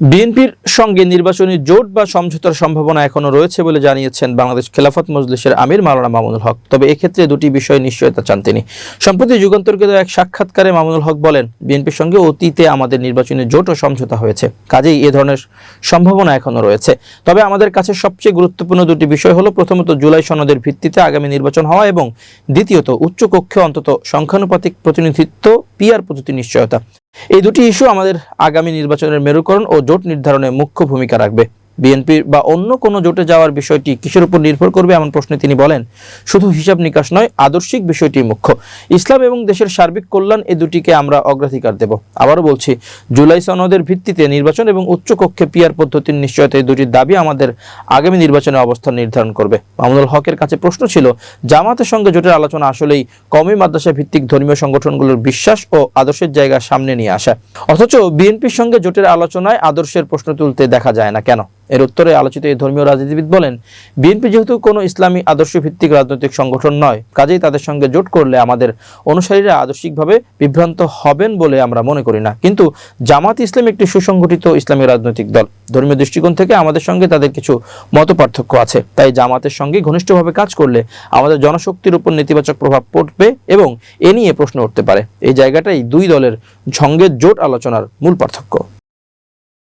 বিএনপির সঙ্গে নির্বাচনী জোট বা সমঝোতার সম্ভাবনা এখনও রয়েছে বলে জানিয়েছেন বাংলাদেশ খেলাফত মজলিসের আমির মাওলানা মামুনুল হক। তবে এক্ষেত্রে দুটি বিষয়ে নিশ্চয়তা চান তিনি। সম্প্রতি যুগান্তরকে দেওয়া এক সাক্ষাৎকারে মামুনুল হক বলেন, বিএনপির সঙ্গে অতীতে আমাদের নির্বাচনী জোট ও সমঝোতা হয়েছে। কাজেই এ ধরনের সম্ভাবনা এখনও রয়েছে। তবে আমাদের কাছে সবচেয়ে গুরুত্বপূর্ণ দুটি বিষয় হলো, প্রথমত জুলাই সনদের ভিত্তিতে আগামী নির্বাচন হওয়া এবং দ্বিতীয়ত উচ্চকক্ষে অন্তত সংখ্যানুপাতিক প্রতিনিধিত্ব, পিআর পদ্ধতি নিশ্চয়তা। এই দুটি ইস্যু আমাদের আগামী নির্বাচনের মেরুকরণ ও জোট নির্ধারণে মুখ্য ভূমিকা রাখবে। বিএনপির বা অন্য কোনো জোটে যাওয়ার বিষয়টি কিসের উপর নির্ভর করবে এমন প্রশ্নে তিনি বলেন, শুধু হিসাব নিকাশ নয়, আদর্শিক বিষয়টি মুখ্য। ইসলাম এবং দেশের সার্বিক কল্যাণ এ দুটিকে আমরা অগ্রাধিকার দেব। আবারও বলছি, জুলাই সনদের ভিত্তিতে নির্বাচন এবং উচ্চ কক্ষে পিয়ার পদ্ধতির নিশ্চয়তা এই দুটির দাবি আমাদের আগামী নির্বাচনে অবস্থান নির্ধারণ করবে। মামুনুল হকের কাছে প্রশ্ন ছিল, জামাতের সঙ্গে জোটের আলোচনা আসলেই কমই মাদ্রাসা ভিত্তিক ধর্মীয় সংগঠনগুলোর বিশ্বাস ও আদর্শের জায়গা সামনে নিয়ে আসা। অথচ বিএনপির সঙ্গে জোটের আলোচনায় আদর্শের প্রশ্ন তুলতে দেখা যায় না। কেন? এর উত্তরে আলোচিত এই ধর্মীয় রাজনীতিবিদ বলেন, বিএনপি যেহেতু কোনো ইসলামী আদর্শ ভিত্তিক রাজনৈতিক সংগঠন নয়, কাজেই তাদের সঙ্গে জোট করলে আমাদের অনুসারীরা আদর্শিকভাবে বিভ্রান্ত হবেন বলে আমরা মনে করি না। কিন্তু জামাত ইসলাম একটি সুসংগঠিত ইসলামী রাজনৈতিক দল। ধর্মীয় দৃষ্টিকোণ থেকে আমাদের সঙ্গে তাদের কিছু মত পার্থক্য আছে। তাই জামাতের সঙ্গে ঘনিষ্ঠভাবে কাজ করলে আমাদের জনশক্তির উপর নেতিবাচক প্রভাব পড়বে এবং এ নিয়ে প্রশ্ন উঠতে পারে। এই জায়গাটাই দুই দলের সঙ্গে জোট আলোচনার মূল পার্থক্য।